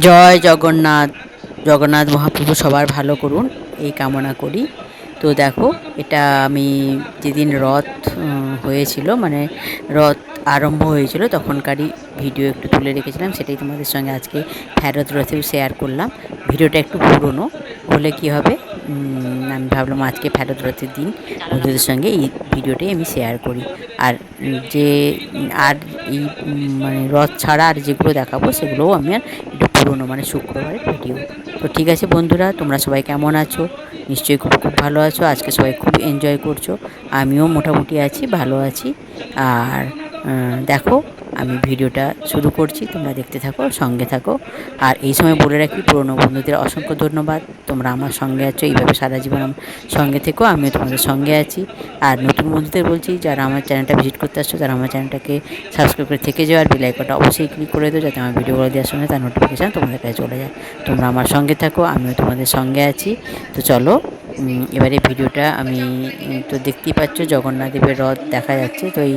জয় জগন্নাথ। জগন্নাথ মহাপ্রভু সবার ভালো করুন, এই কামনা করি। তো দেখো, এটা আমি যেদিন রথ হয়েছিল মানে রথ আরম্ভ হয়েছিল, তখনকারই ভিডিও একটু তুলে রেখেছিলাম, সেটাই তোমাদের সঙ্গে আজকে ফেরত রথেও শেয়ার করলাম। ভিডিওটা একটু পুরনো, হলে কি হবে? আমি ভাবলাম আজকে ফেরত রথের দিন, বন্ধুদের সঙ্গে এই ভিডিওটাই আমি শেয়ার করি। আর যে, আর এই মানে রথ ছাড়া আর যেগুলো দেখাবো, সেগুলোও আমি আর পুরনো মানে শুক্রবারের ভিডিও। তো ঠিক আছে বন্ধুরা, তোমরা সবাই কেমন আছো? নিশ্চয়ই খুব খুব ভালো আছো। আজকে সবাই খুব এনজয় করছ। আমিও মোটামুটি আছি, ভালো আছি। আর দেখো আমি ভিডিওটা শুরু করছি, তোমরা দেখতে থাকো, সঙ্গে থাকো। আর এই সময় বলে রাখি, পুরনো বন্ধুদের অসংখ্য ধন্যবাদ। তোমরা আমার সঙ্গে আছো, এইভাবে সারা জীবন আমার সঙ্গে থেকো, আমিও তোমাদের সঙ্গে আছি। আর নতুন বন্ধুদের বলছি, যারা আমার চ্যানেলটা ভিজিট করতে আসছো তারা আমার চ্যানেলটাকে সাবস্ক্রাইব করে থেকে যাও, আর বেল আইকনটা অবশ্যই ক্লিক করে দেবো যাতে আমার ভিডিওগুলো দেওয়ার সঙ্গে তার নোটিফিকেশান তোমাদের কাছে চলে যায়। তোমরা আমার সঙ্গে থাকো, আমিও তোমাদের সঙ্গে আছি। তো চলো এবারে ভিডিওটা আমি তো দেখতেই পাচ্ছ জগন্নাথদেবের রথ দেখা যাচ্ছে, তো এই,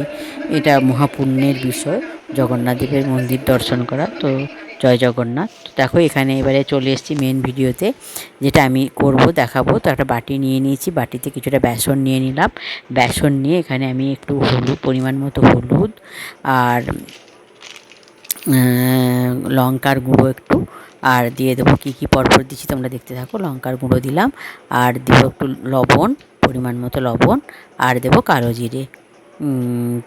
এটা মহাপুণ্যের বিষয়, জগন্নাথদেবের মন্দির দর্শন করা, তো জয় জগন্নাথ। দেখো, এখানে এবারে চলে এসেছি মেন ভিডিওতে, যেটা আমি করব, দেখাবো। তো একটা বাটি নিয়ে নিয়েছি, বাটিতে কিছুটা বেসন নিয়ে নিলাম। বেসন নিয়ে এখানে আমি একটু হলুদ, পরিমাণ মতো হলুদ, আর লঙ্কার গুঁড়ো একটু আর দিয়ে দেবো কী কী পরপর দিচ্ছি, তোমরা দেখতে থাকো। লঙ্কার গুঁড়ো দিলাম, আর দেবো একটু লবণ, পরিমাণ মতো লবণ, আর দেবো কালো জিরে।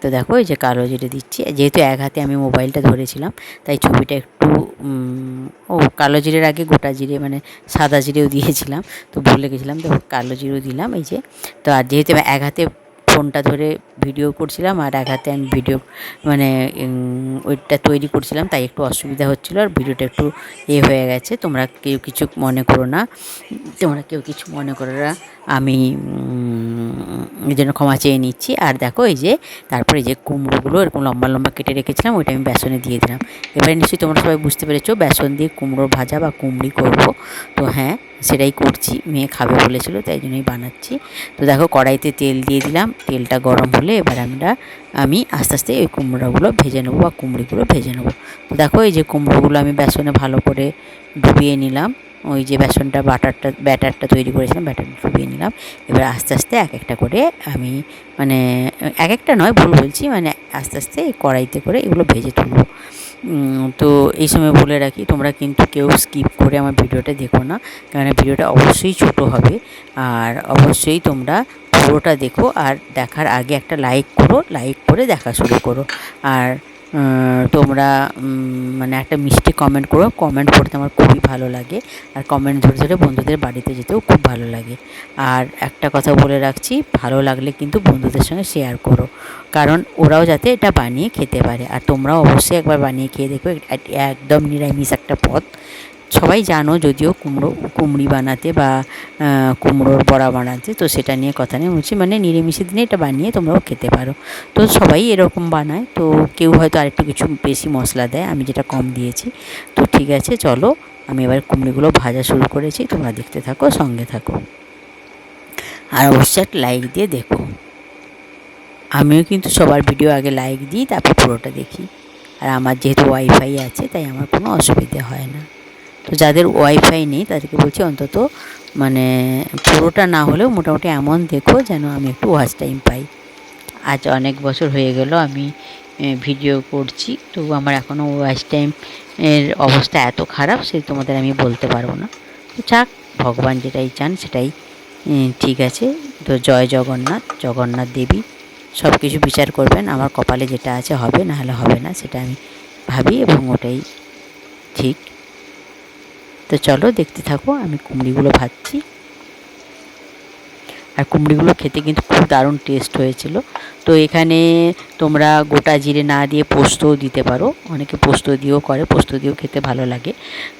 তো দেখো, এই যে কালো জিরে দিচ্ছি। যেহেতু এক হাতে আমি মোবাইলটা ধরেছিলাম, তাই ছবিটা একটু ও, কালো জিরের আগে গোটা জিরে মানে সাদা জিরেও দিয়েছিলাম, তো ভুলে গেছিলাম। তো কালো জিরেও দিলাম, এই যে। তো আর যেহেতু এক হাতে ফোনটা ধরে ভিডিও করছিলাম আর এক হাতে আমি ভিডিও মানে ওইটা তৈরি করছিলাম, তাই একটু অসুবিধা হচ্ছিল আর ভিডিওটা একটু এ হয়ে গেছে। তোমরা কেউ কিছু মনে করো না। তোমরা কেউ কিছু মনে করো না। আমি এই জন্য ক্ষমা চেয়ে নিচ্ছি। আর দেখো এই যে, তারপরে যে কুমড়োগুলো, এরকম লম্বা লম্বা কেটে রেখেছিলাম, ওইটা আমি বেসনে দিয়ে দিলাম। এবারে নিশ্চয়ই তোমরা সবাই বুঝতে পেরেছ, বেসন দিয়ে কুমড়ো ভাজা বা কুমড়ি করব। তো হ্যাঁ সেটাই করছি, মেয়ে খাবে বলেছিল, তাই জন্যই বানাচ্ছি। তো দেখো কড়াইতে তেল দিয়ে দিলাম, তেলটা গরম হলে এবার আমরা, আমি আস্তে আস্তে ওই কুমড়োগুলো ভেজে নেব বা কুমড়িগুলো ভেজে নেব। তো দেখো এই যে কুমড়োগুলো আমি বেসনে ভালো করে ডুবিয়ে নিলাম। ওই যে বেসনটা, বাটারটা, ব্যাটারটা তৈরি করেছিলাম, ব্যাটারটা ডুবিয়ে নিলাম। এবার আস্তে আস্তে এক একটা করে আমি মানে এক একটা নয়, ভুল বলছি মানে আস্তে আস্তে কড়াইতে করে এগুলো ভেজে তুলবো। তো এই সময় বলে রাখি, তোমরা কিন্তু কেউ স্কিপ করে আমার ভিডিওটা দেখো না কারণ ভিডিওটা অবশ্যই ছোট হবে। আর অবশ্যই তোমরা পুরোটা দেখো আর দেখার আগে একটা লাইক করো লাইক করে দেখা শুরু করো। আর তোমরা মানে একটা মিষ্টি কমেন্ট করো। কমেন্ট পড়তে আমার খুবই ভালো লাগে। আর কমেন্ট ধরে ধরে বন্ধুদের বাড়িতে যেতেও খুব ভালো লাগে। আর একটা কথা বলে রাখছি, ভালো লাগলে কিন্তু বন্ধুদের সঙ্গে শেয়ার করো। কারণ ওরাও যাতে এটা বানিয়ে খেতে পারে। আর তোমরাও অবশ্যই একবার বানিয়ে খেয়ে দেখো একদম নিরামিষ একটা পথ সবাই জানো যদিও কুমড়ো, কুমড়ি বানাতে বা কুমড়োর বড়া বানাতে, তো সেটা নিয়ে কথা নেই। বলছি মানে নিরামিষের দিনে এটা বানিয়ে তোমরাও খেতে পারো। তো সবাই এরকম বানায়। তো কেউ হয়তো আরেকটু কিছু বেশি মশলা দেয়, আমি যেটা কম দিয়েছি। তো ঠিক আছে, চলো, আমি এবার কুমড়িগুলো ভাজা শুরু করেছি। তোমরা দেখতে থাকো, সঙ্গে থাকো। আর অবশ্যই একটা লাইক দিয়ে দেখো। আমিও কিন্তু সবার ভিডিও আগে লাইক দিই, তারপর পুরোটা দেখি। আর আমার যেহেতু ওয়াইফাই আছে, তাই আমার কোনো অসুবিধে হয় না। তো যাদের ওয়াইফাই নেই, তাদেরকে বলছি অন্তত মানে পুরোটা না হলেও মোটামুটি এমন দেখো যেন আমি একটু ওয়াচ টাইম পাই। আজ অনেক বছর হয়ে গেল, আমি ভিডিও করছি তো আমার এখনও ওয়াচ টাইম এর অবস্থা এত খারাপ সে তোমাদের আমি বলতে পারব না। তো যাক, ভগবান যেটাই চান সেটাই ঠিক আছে। তো জয় জগন্নাথ জগন্নাথ দেবী সব কিছু বিচার করবেন, আমার কপালে যেটা আছে হবে না হলে হবে না, সেটা আমি ভাবি এবং ওটাই ঠিক। তো চলো দেখতে থাকো, আমি কুমড়িগুলো ভাজছি। আর কুমড়িগুলো খেতে কিন্তু খুব দারুণ টেস্ট হয়েছিল। তো এখানে তোমরা গোটা জিরে না দিয়ে পোস্তও দিতে পারো, অনেকে পোস্ত দিয়েও করে, পোস্ত দিয়েও খেতে ভালো লাগে।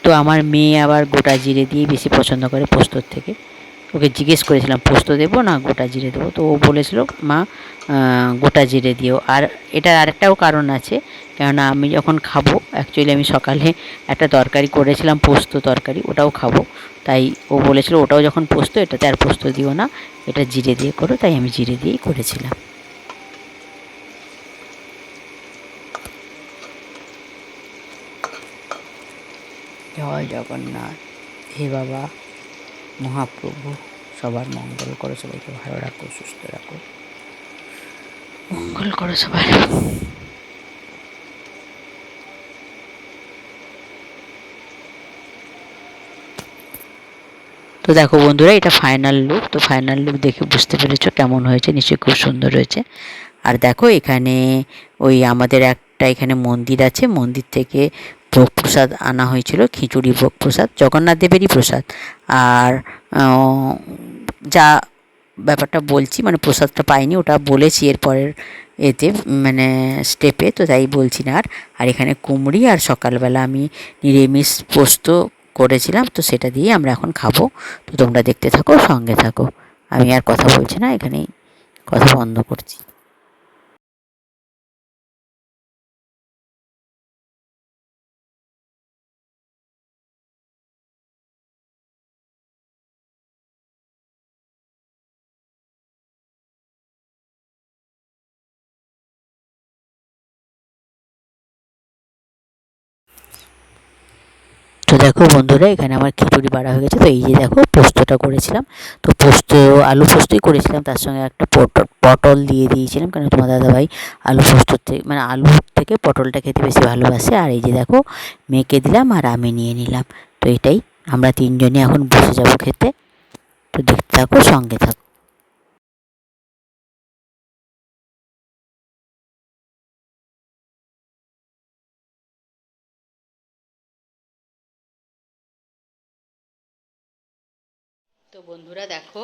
তো আমার মেয়ে আবার গোটা জিরে দিয়েই বেশি পছন্দ করে পোস্তর থেকে। ওকে জিজ্ঞেস করেছিলাম, পোস্ত দেবো না গোটা জিরে দেবো? তো ও বলেছিল, মা গোটা জিরে দিও। আর এটার আরেকটাও কারণ আছে, কেননা আমি যখন খাব অ্যাকচুয়ালি আমি সকালে একটা তরকারি করেছিলাম, পোস্ত তরকারি, ওটাও খাব। তাই ও বলেছিল, ওটাও যখন পোস্ত, এটাতে আর পোস্ত দিও না, এটা জিরে দিয়ে করো। তাই আমি জিরে দিয়েই করেছিলাম। জয় জগন্নাথ। হে বাবা। মহাপ্রভু সবার মঙ্গল করো, সবাইকে ভালো রাখো, সুস্থ রাখো। মঙ্গল করো সবার তো দেখো বন্ধুরা, এটা ফাইনাল লুক তো ফাইনাল লুক দেখে বুঝতে পেরেছ কেমন হয়েছে, নিশ্চয়ই খুব সুন্দর হয়েছে। আর দেখো এখানে ওই আমাদের একটা এখানে মন্দির আছে, মন্দির থেকে ভোগ প্রসাদ আনা হয়েছিল, খিচুড়ি ভোগ প্রসাদ জগন্নাথ দেবেরই প্রসাদ। আর যা ব্যাপারটা বলছি মানে প্রসাদটা পাইনি, ওটা বলেছি এরপরের এতে মানে স্টেপে তো তাই বলছি না আর। আর এখানে কুমড়ি আর সকালবেলা আমি নিরামিষ পোস্ত করেছিলাম, তো সেটা দিয়ে আমরা এখন খাব। তো তোমরা দেখতে থাকো, সঙ্গে থাকো। আমি আর কথা বলছি না, এখানেই কথা বন্ধ করছি। তো দেখো বন্ধুরা, এখানে আমার খিচুড়ি বাড়া হয়ে গেছে। তো এই যে দেখো, পোস্তটা করেছিলাম। তো পোস্ত, আলু পোস্তই করেছিলাম। তার সঙ্গে একটা পটল পটল দিয়ে দিয়েছিলাম। কারণ তোমার দাদাভাই আলু পোস্ত থেকে মানে আলু থেকে পটলটা খেতে বেশি ভালোবাসে। আর এই যে দেখো, মেখে দিলাম আর আমি নিয়ে নিলাম। তো এটাই, আমরা তিনজনই এখন বসে যাব খেতে। তো দেখতে থাকো, সঙ্গে থাকো। তো বন্ধুরা দেখো,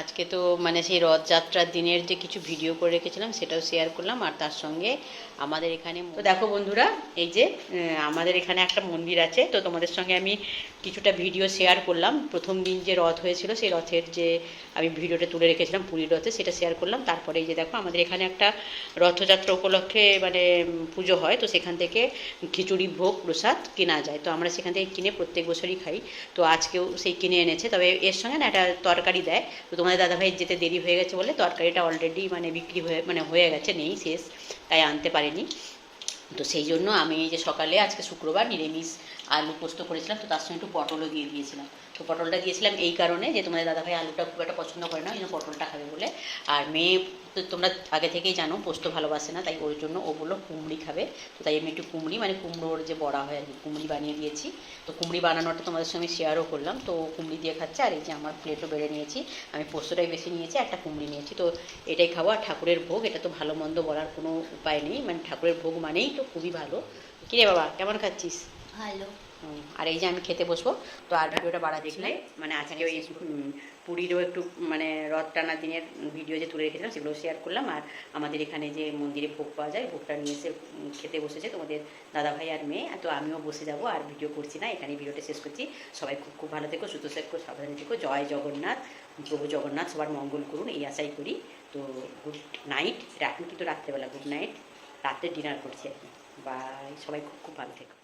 আজকে তো মানে সেই রথযাত্রার দিনের যে কিছু ভিডিও করে রেখেছিলাম, সেটাও শেয়ার করলাম। আর তার সঙ্গে আমাদের এখানে তো দেখো বন্ধুরা, এই যে আমাদের এখানে একটা মন্দির আছে। তো তোমাদের সঙ্গে আমি কিছুটা ভিডিও শেয়ার করলাম। প্রথম দিন যে রথ হয়েছিল, সেই রথের যে আমি ভিডিওটা তুলে রেখেছিলাম, পুরীর রথে, সেটা শেয়ার করলাম। তারপরে এই যে দেখো, আমাদের এখানে একটা রথযাত্রা উপলক্ষে মানে পুজো হয়। তো সেখান থেকে খিচুড়ি, ভোগ, প্রসাদ কেনা যায়। তো আমরা সেখান থেকে কিনে প্রত্যেক বছরই খাই। তো আজকেও সেই কিনে এনেছে। তবে এর সঙ্গে না একটা তরকারি দেয়। তো তোমাদের দাদাভাই যেতে দেরি হয়ে গেছে বলে তরকারিটা অলরেডি মানে বিক্রি হয়ে মানে হয়ে গেছে, নেই শেষ, তাই আনতে পারিনি। তো সেই জন্য আমি এই যে সকালে আজকে শুক্রবার নিরামিষ আলু পোস্ত করেছিলাম, তো তার সঙ্গে একটু পটলও দিয়ে দিয়েছিলাম। তো পটলটা দিয়েছিলাম এই কারণে যে, তোমাদের দাদাভাই আলুটা খুব একটা পছন্দ করে না, ওই জন্য পটলটা খাবে বলে। আর মেয়ে তো তোমরা আগে থেকেই জানো, পোস্ত ভালোবাসে না, তাই ওর জন্য ও বলল কুমড়ি খাবে। তো তাই আমি একটু কুমড়ি মানে কুমড়োর যে বড়া হয় আর কি, কুমড়ি বানিয়ে দিয়েছি। তো কুমড়ি বানানোটা তোমাদের সঙ্গে শেয়ারও করলাম। তো কুমড়ি দিয়ে খাচ্ছে, আর এই যে আমার প্লেটও বেড়ে নিয়েছি। আমি পোস্তটাই বেশি নিয়েছি, একটা কুমড়ি নিয়েছি। তো এটাই খাব, আর ঠাকুরের ভোগ, এটা তো ভালো মন্দ বলার কোনো উপায় নেই। মানে ঠাকুরের ভোগ মানেই তো খুবই ভালো। কিরে বাবা, কেমন খাচ্ছিস? ভালো। আর এই যে আমি খেতে বসবো তো আর ভিডিওটা বাড়াচ্ছিলে মানে আজকে ওই পুরীরও একটু মানে রথ টানার দিনের ভিডিও যে তুলে রেখেছিলাম সেগুলো শেয়ার করলাম। আর আমাদের এখানে যে মন্দিরে ভোগ পাওয়া যায় ভোগটা নিয়ে এসে খেতে বসেছে তোমাদের দাদাভাই আর মেয়ে। তো আমিও বসে যাব আর ভিডিও করছি না এখানে ভিডিওটা শেষ করছি। সবাই খুব খুব ভালো থেকো সুস্থ থেকো সাবধানে থেকো। জয় জগন্নাথ প্রভু জগন্নাথ সবার মঙ্গল করুন এই আশাই করি। তো গুড নাইট এখন কিন্তু রাত্রেবেলা গুড নাইট রাত্রে ডিনার করছি আর কি। বাই সবাই খুব খুব ভালো থেকো।